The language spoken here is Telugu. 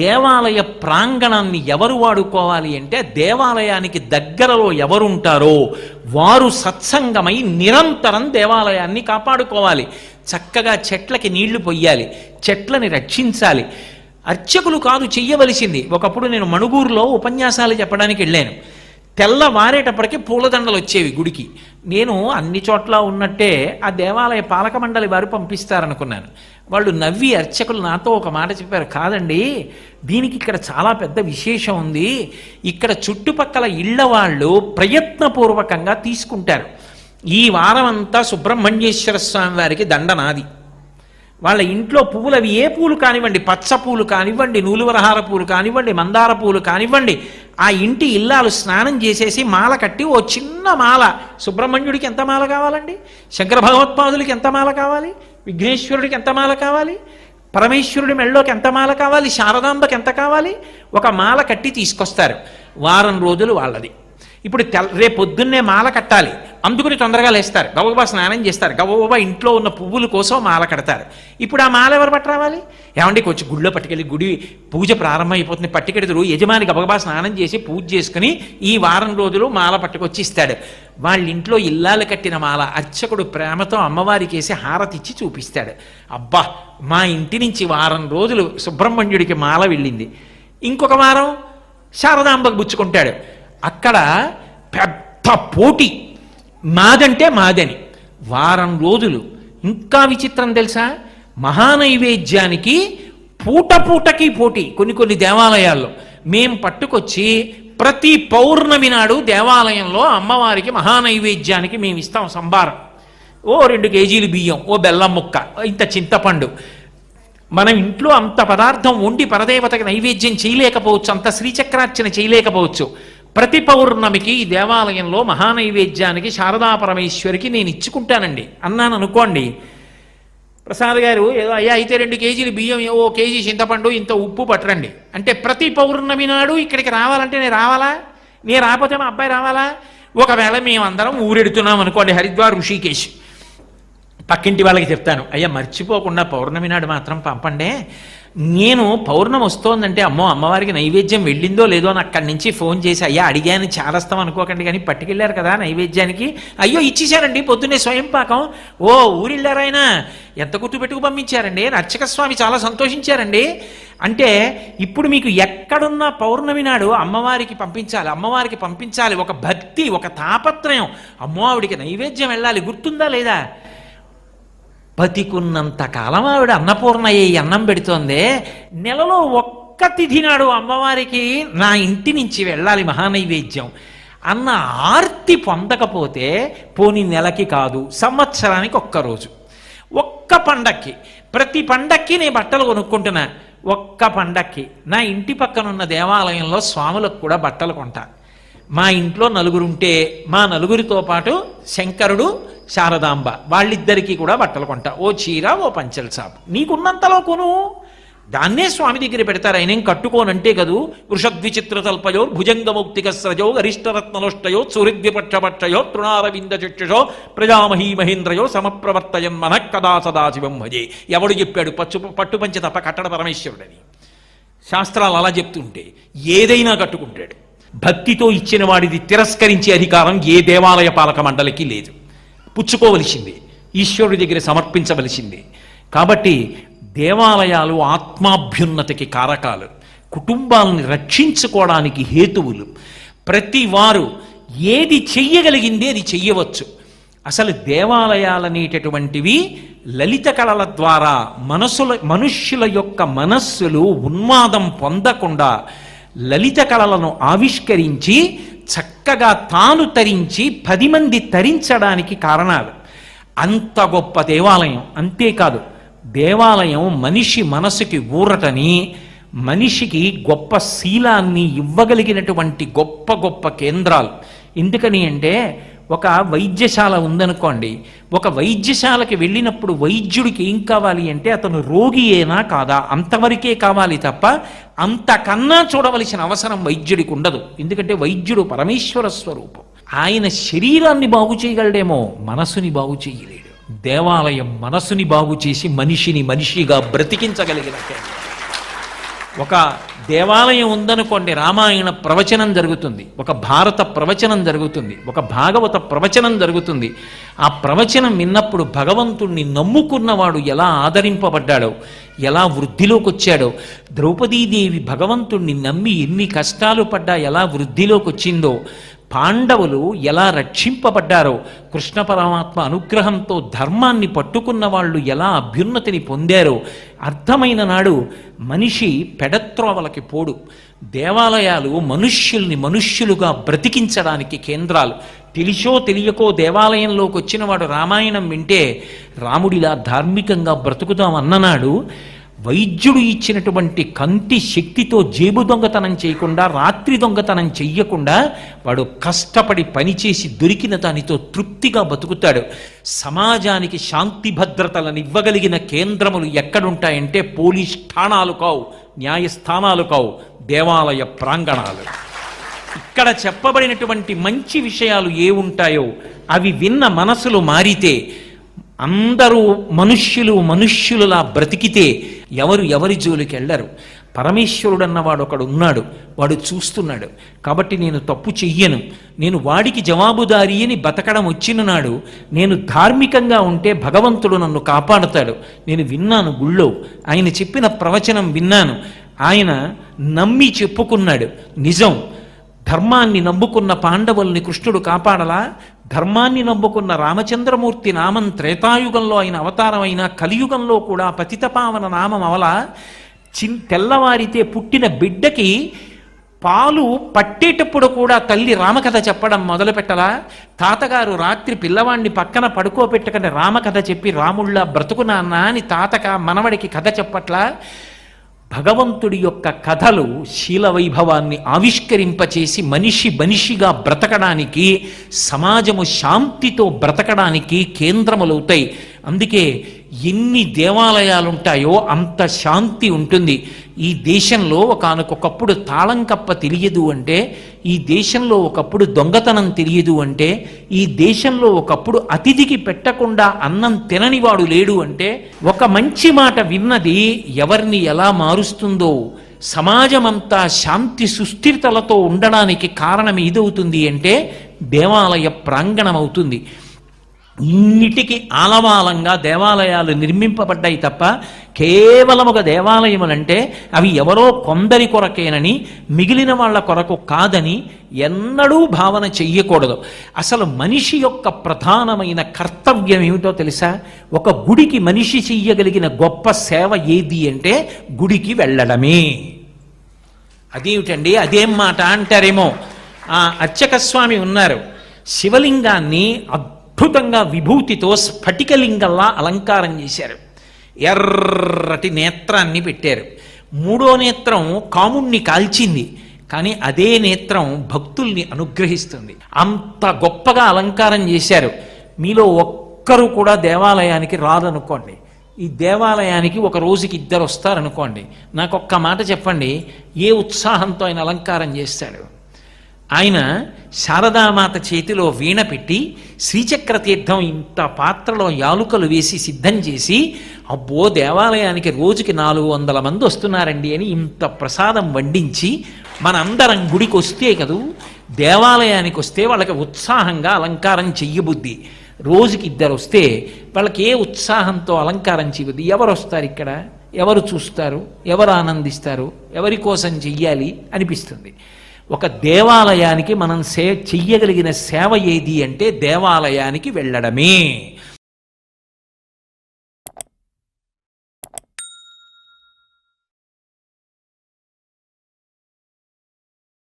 దేవాలయ ప్రాంగణాన్ని ఎవరు వాడుకోవాలి అంటే దేవాలయానికి దగ్గరలో ఎవరుంటారో వారు సత్సంగమై నిరంతరం దేవాలయాన్ని కాపాడుకోవాలి. చక్కగా చెట్లకి నీళ్ళు పొయ్యాలి చెట్లని రక్షించాలి. అర్చకులు కాదు చెయ్యవలసింది. ఒకప్పుడు నేను మణుగూరులో ఉపన్యాసాలు చెప్పడానికి వెళ్ళాను. తెల్లవారేటప్పటికి పూలదండలు వచ్చేవి గుడికి. నేను అన్ని చోట్ల ఉన్నట్టే ఆ దేవాలయ పాలక మండలి వారు పంపిస్తారనుకున్నాను. వాళ్ళు నవ్వి అర్చకులు నాతో ఒక మాట చెప్పారు కాదండి దీనికి ఇక్కడ చాలా పెద్ద విశేషం ఉంది. ఇక్కడ చుట్టుపక్కల ఇళ్ళ వాళ్ళు ప్రయత్నపూర్వకంగా తీసుకుంటారు. ఈ వారం అంతా సుబ్రహ్మణ్యేశ్వర స్వామి వారికి దండ నాది. వాళ్ళ ఇంట్లో పువ్వులు అవి ఏ పూలు కానివ్వండి పచ్చ పూలు కానివ్వండి నూలువరహార పూలు కానివ్వండి మందార పూలు కానివ్వండి ఆ ఇంటి ఇల్లాలు స్నానం చేసేసి మాల కట్టి ఓ చిన్న మాల. సుబ్రహ్మణ్యుడికి ఎంత మాల కావాలండి? శంకర భగవత్పాదులకి ఎంత మాల కావాలి? విఘ్నేశ్వరుడికి ఎంత మాల కావాలి? పరమేశ్వరుడి మెళ్ళోకి ఎంత మాల కావాలి? శారదాంబకి ఎంత కావాలి? ఒక మాల కట్టి తీసుకొస్తారు. వారం రోజులు వాళ్ళది. ఇప్పుడు తెల్ రేపు పొద్దున్నే మాల కట్టాలి. అందుకుని తొందరగా లేస్తారు. గబగబా స్నానం చేస్తారు. గబగబా ఇంట్లో ఉన్న పువ్వుల కోసం మాల కడతారు. ఇప్పుడు ఆ మాల ఎవరు పట్టరావాలి ఏమండి కొంచెం గుళ్ళో పట్టుకెళ్ళి గుడి పూజ ప్రారంభమైపోతుంది. పట్టుకెడతారు. యజమాని గబగబా స్నానం చేసి పూజ చేసుకుని ఈ వారం రోజులు మాల పట్టుకొచ్చి ఇస్తాడు వాళ్ళ ఇంట్లో ఇల్లాలు కట్టిన మాల అర్చకుడు ప్రేమతో అమ్మవారికి వేసి హారతిచ్చి చూపిస్తాడు. అబ్బా మా ఇంటి నుంచి వారం రోజులు సుబ్రహ్మణ్యుడికి మాల వెళ్ళింది. ఇంకొక వారం శారదాంబకు పుచ్చుకుంటాడు. అక్కడ పెద్ద పోటీ. మాదంటే మాదని. వారం రోజులు. ఇంకా విచిత్రం తెలుసా? మహానైవేద్యానికి పూట పూటకి పోటీ కొన్ని కొన్ని దేవాలయాల్లో. మేం పట్టుకొచ్చి ప్రతి పౌర్ణమి నాడు దేవాలయంలో అమ్మవారికి మహానైవేద్యానికి మేము ఇస్తాం సంబారం. ఓ రెండు కేజీలు బియ్యం ఓ బెల్లం ముక్క ఇంత చింతపండు. మనం ఇంట్లో అంత పదార్థం వండి పరదేవతకి నైవేద్యం చేయలేకపోవచ్చు అంత శ్రీచక్రార్చన చేయలేకపోవచ్చు. ప్రతి పౌర్ణమికి ఈ దేవాలయంలో మహానైవేద్యానికి శారదా పరమేశ్వరికి నేను ఇచ్చుకుంటానండి. అన్నాను అనుకోండి. ప్రసాద్ గారు ఏదో అయ్యా అయితే రెండు కేజీలు బియ్యం ఓ కేజీ చింతపండు ఇంత ఉప్పు పట్టరండి. అంటే ప్రతి పౌర్ణమి నాడు ఇక్కడికి రావాలంటే నేను రావాలా? నేను రాకపోతే మా అబ్బాయి రావాలా? ఒకవేళ మేమందరం ఊరెడుతున్నాం అనుకోండి హరిద్వార్ ఋషికేశ్. పక్కింటి వాళ్ళకి చెప్తాను అయ్యా మర్చిపోకుండా పౌర్ణమి నాడు మాత్రం పంపండే. నేను పౌర్ణం వస్తోందంటే అమ్మో అమ్మవారికి నైవేద్యం వెళ్ళిందో లేదో అని అక్కడి నుంచి ఫోన్ చేసి అయ్యా అడిగాను చారస్తాం అనుకోకండి కానీ పట్టుకెళ్ళారు కదా నైవేద్యానికి. అయ్యో ఇచ్చేశారండి పొద్దున్నే స్వయం పాకం. ఓ ఊరిళ్ళారాయన ఎంత గుర్తు పెట్టుకు పంపించారండి? అర్చక స్వామి చాలా సంతోషించారండి. అంటే ఇప్పుడు మీకు ఎక్కడున్న పౌర్ణమి నాడు అమ్మవారికి పంపించాలి అమ్మవారికి పంపించాలి ఒక భక్తి ఒక తాపత్రయం. అమ్మో ఆవిడికి నైవేద్యం వెళ్ళాలి గుర్తుందా లేదా? బతికున్నంత కాలం ఆవిడ అన్నపూర్ణయ్య ఈ అన్నం పెడుతోందే. నెలలో ఒక్క తిథి నాడు అమ్మవారికి నా ఇంటి నుంచి వెళ్ళాలి మహానైవేద్యం. అన్న ఆర్తి పొందకపోతే పోని నెలకి కాదు సంవత్సరానికి ఒక్కరోజు ఒక్క పండక్కి ప్రతి పండక్కి నేను బట్టలు కొనుక్కుంటున్నా. ఒక్క పండక్కి నా ఇంటి పక్కన ఉన్న దేవాలయంలో స్వాములకు కూడా బట్టలు కొంటా. మా ఇంట్లో నలుగురుంటే మా నలుగురితో పాటు శంకరుడు శారదాంబ. వాళ్ళిద్దరికీ కూడా బట్టలు కొంట. ఓ చీర ఓ పంచల సాపు నీకున్నంతలో కొను. దాన్నే స్వామి దగ్గర పెడతారు. ఆయనేం కట్టుకోనంటే కదూ వృషద్విచిత్ర తల్పయో భుజంగముక్తిక స్రజో గరిష్టరత్నలోష్టయో సురిద్విపక్షపక్షయో తృణారవింద చక్షుషో ప్రజామహీ మహేంద్రయో సమప్రవర్తయన్ మన కదా సదాశివం భజే. ఎవడు చెప్పాడు పచ్చు పట్టుపంచ తప్ప కట్టడ పరమేశ్వరుడని. శాస్త్రాలు అలా చెప్తుంటే ఏదైనా కట్టుకుంటాడు. భక్తితో ఇచ్చిన వాడిది తిరస్కరించే అధికారం ఏ దేవాలయ పాలక మండలికి లేదు. పుచ్చుకోవలసింది ఈశ్వరుడి దగ్గర సమర్పించవలసింది. కాబట్టి దేవాలయాలు ఆత్మాభ్యున్నతికి కారకాలు కుటుంబాలను రక్షించుకోవడానికి హేతువులు. ప్రతి వారు ఏది చెయ్యగలిగింది అది చెయ్యవచ్చు. అసలు దేవాలయాలనేటటువంటివి లలిత కళల ద్వారా మనసుల మనుష్యుల యొక్క మనస్సులు ఉన్మాదం పొందకుండా లలిత కళలను ఆవిష్కరించి చక్కగా తాను తరించి పది మంది తరించడానికి కారణాలు. అంత గొప్ప దేవాలయం. అంతేకాదు దేవాలయం మనిషి మనసుకి ఊరటని మనిషికి గొప్ప శీలాన్ని ఇవ్వగలిగినటువంటి గొప్ప గొప్ప కేంద్రాలు. ఎందుకని అంటే ఒక వైద్యశాల ఉందనుకోండి ఒక వైద్యశాలకి వెళ్ళినప్పుడు వైద్యుడికి ఏం కావాలి అంటే అతను రోగి ఏనా కాదా? అంతవరకే కావాలి తప్ప అంతకన్నా చూడవలసిన అవసరం వైద్యుడికి ఉండదు. ఎందుకంటే వైద్యుడు పరమేశ్వర స్వరూపం. ఆయన శరీరాన్ని బాగు చేయగలడేమో మనసుని బాగు చేయలేడు. దేవాలయం మనసుని బాగు చేసి మనిషిని మనిషిగా బ్రతికించగలిగిన ఒక దేవాలయం ఉందనుకోండి రామాయణ ప్రవచనం జరుగుతుంది. ఒక భారత ప్రవచనం జరుగుతుంది. ఒక భాగవత ప్రవచనం జరుగుతుంది. ఆ ప్రవచనం విన్నప్పుడు భగవంతుణ్ణి నమ్ముకున్నవాడు ఎలా ఆదరింపబడ్డాడో ఎలా వృద్ధిలోకి వచ్చాడో ద్రౌపదీదేవి భగవంతుణ్ణి నమ్మి ఎన్ని కష్టాలు పడ్డా ఎలా వృద్ధిలోకి వచ్చిందో పాండవులు ఎలా రక్షింపబడ్డారో కృష్ణ పరమాత్మ అనుగ్రహంతో ధర్మాన్ని పట్టుకున్న వాళ్ళు ఎలా అభ్యున్నతిని పొందారో అర్థమైన నాడు మనిషి పెడత్రోవలకి పోడు. దేవాలయాలు మనుష్యుల్ని మనుష్యులుగా బ్రతికించడానికి కేంద్రాలు. తెలిసో తెలియకో దేవాలయంలోకి వచ్చిన వాడు రామాయణం వింటే రాముడిలా ధార్మికంగా బ్రతుకుతాం అన్ననాడు వైద్యుడు ఇచ్చినటువంటి కంటి శక్తితో జేబు దొంగతనం చేయకుండా రాత్రి దొంగతనం చెయ్యకుండా వాడు కష్టపడి పనిచేసి దొరికిన దానితో తృప్తిగా బతుకుతాడు. సమాజానికి శాంతి భద్రతలను ఇవ్వగలిగిన కేంద్రములు ఎక్కడుంటాయంటే పోలీస్ ఠాణాలు కావు న్యాయస్థానాలు కావు దేవాలయ ప్రాంగణాలు. ఇక్కడ చెప్పబడినటువంటి మంచి విషయాలు ఏ ఉంటాయో అవి విన్న మనసులు మారితే అందరూ మనుష్యులు మనుష్యులలా బ్రతికితే ఎవరు ఎవరి జోలికి వెళ్ళరు. పరమేశ్వరుడు అన్నవాడు ఒకడు ఉన్నాడు. వాడు చూస్తున్నాడు. కాబట్టి నేను తప్పు చెయ్యను. నేను వాడికి జవాబుదారి అని బతకడం వచ్చిన నాడు నేను ధార్మికంగా ఉంటే భగవంతుడు నన్ను కాపాడతాడు. నేను విన్నాను గుళ్ళో. ఆయన చెప్పిన ప్రవచనం విన్నాను. ఆయన నమ్మి చెప్పుకున్నాడు. నిజం. ధర్మాన్ని నమ్ముకున్న పాండవుల్ని కృష్ణుడు కాపాడలా? ధర్మాన్ని నమ్ముకున్న రామచంద్రమూర్తి నామం త్రేతాయుగంలో ఆయన అవతారమైన కలియుగంలో కూడా పతితపావన నామం అవల చిన్ తెల్లవారితే పుట్టిన బిడ్డకి పాలు పట్టేటప్పుడు కూడా తల్లి రామకథ చెప్పడం మొదలుపెట్టలా తాతగారు రాత్రి పిల్లవాడిని పక్కన పడుకోబెట్టకని రామకథ చెప్పి రాముళ్ళ బ్రతుకు అని తాతక మనవడికి కథ చెప్పట్లా? భగవంతుడి యొక్క కథలు శీల వైభవాన్ని ఆవిష్కరింపచేసి మనిషి మనిషిగా బ్రతకడానికి సమాజము శాంతితో బ్రతకడానికి కేంద్రములవుతాయి. అందుకే ఎన్ని దేవాలయాలుంటాయో అంత శాంతి ఉంటుంది. ఈ దేశంలో ఒకనకొకప్పుడు తాళం కప్ప తెలియదు అంటే ఈ దేశంలో ఒకప్పుడు దొంగతనం తెలియదు అంటే ఈ దేశంలో ఒకప్పుడు అతిథికి పెట్టకుండా అన్నం తిననివాడు లేడు అంటే ఒక మంచి మాట విన్నది ఎవరిని ఎలా మారుస్తుందో. సమాజమంతా శాంతి సుస్థిరతలతో ఉండడానికి కారణం ఏదవుతుంది అంటే దేవాలయ ప్రాంగణం అవుతుంది ఇన్నిటికి ఆలవాలంగా దేవాలయాలు నిర్మింపబడ్డాయి తప్ప కేవలం ఒక దేవాలయములంటే అవి ఎవరో కొందరి కొరకేనని మిగిలిన వాళ్ళ కొరకు కాదని ఎన్నడూ భావన చెయ్యకూడదు. అసలు మనిషి యొక్క ప్రధానమైన కర్తవ్యం ఏమిటో తెలుసా? ఒక గుడికి మనిషి చెయ్యగలిగిన గొప్ప సేవ ఏది అంటే గుడికి వెళ్ళడమే. అదేమిటండి? అదేం మాట అంటారేమో. ఆ అర్చకస్వామి ఉన్నారు. శివలింగాన్ని అద్భుతంగా విభూతితో స్ఫటికలింగంలా అలంకారం చేశారు. ఎర్రటి నేత్రాన్ని పెట్టారు. మూడో నేత్రం కాముణ్ణి కాల్చింది కానీ అదే నేత్రం భక్తుల్ని అనుగ్రహిస్తుంది. అంత గొప్పగా అలంకారం చేశారు. మీలో ఒక్కరు కూడా దేవాలయానికి రాదనుకోండి. ఈ దేవాలయానికి ఒక రోజుకి ఇద్దరు వస్తారనుకోండి. నాకు ఒక్క మాట చెప్పండి ఏ ఉత్సాహంతో ఆయన అలంకారం చేస్తాడు? ఆయన శారదామాత చేతిలో వీణ పెట్టి శ్రీచక్ర తీర్థం ఇంత పాత్రలో యాలుకలు వేసి సిద్ధం చేసి అబ్బో దేవాలయానికి రోజుకి నాలుగు వందల మంది వస్తున్నారండి అని ఇంత ప్రసాదం వండించి మనందరం గుడికి వస్తే కదూ దేవాలయానికి వస్తే వాళ్ళకి ఉత్సాహంగా అలంకారం చెయ్యబుద్ధి రోజుకి ఇద్దరు వస్తే వాళ్ళకి ఏ ఉత్సాహంతో అలంకారం చేయబుద్ధి ఎవరు వస్తారు ఇక్కడ? ఎవరు చూస్తారు? ఎవరు ఆనందిస్తారు? ఎవరి కోసం చెయ్యాలి? అనిపిస్తుంది. ఒక దేవాలయానికి మనం సే చెయ్యగలిగిన సేవ ఏది అంటే దేవాలయానికి వెళ్ళడమే.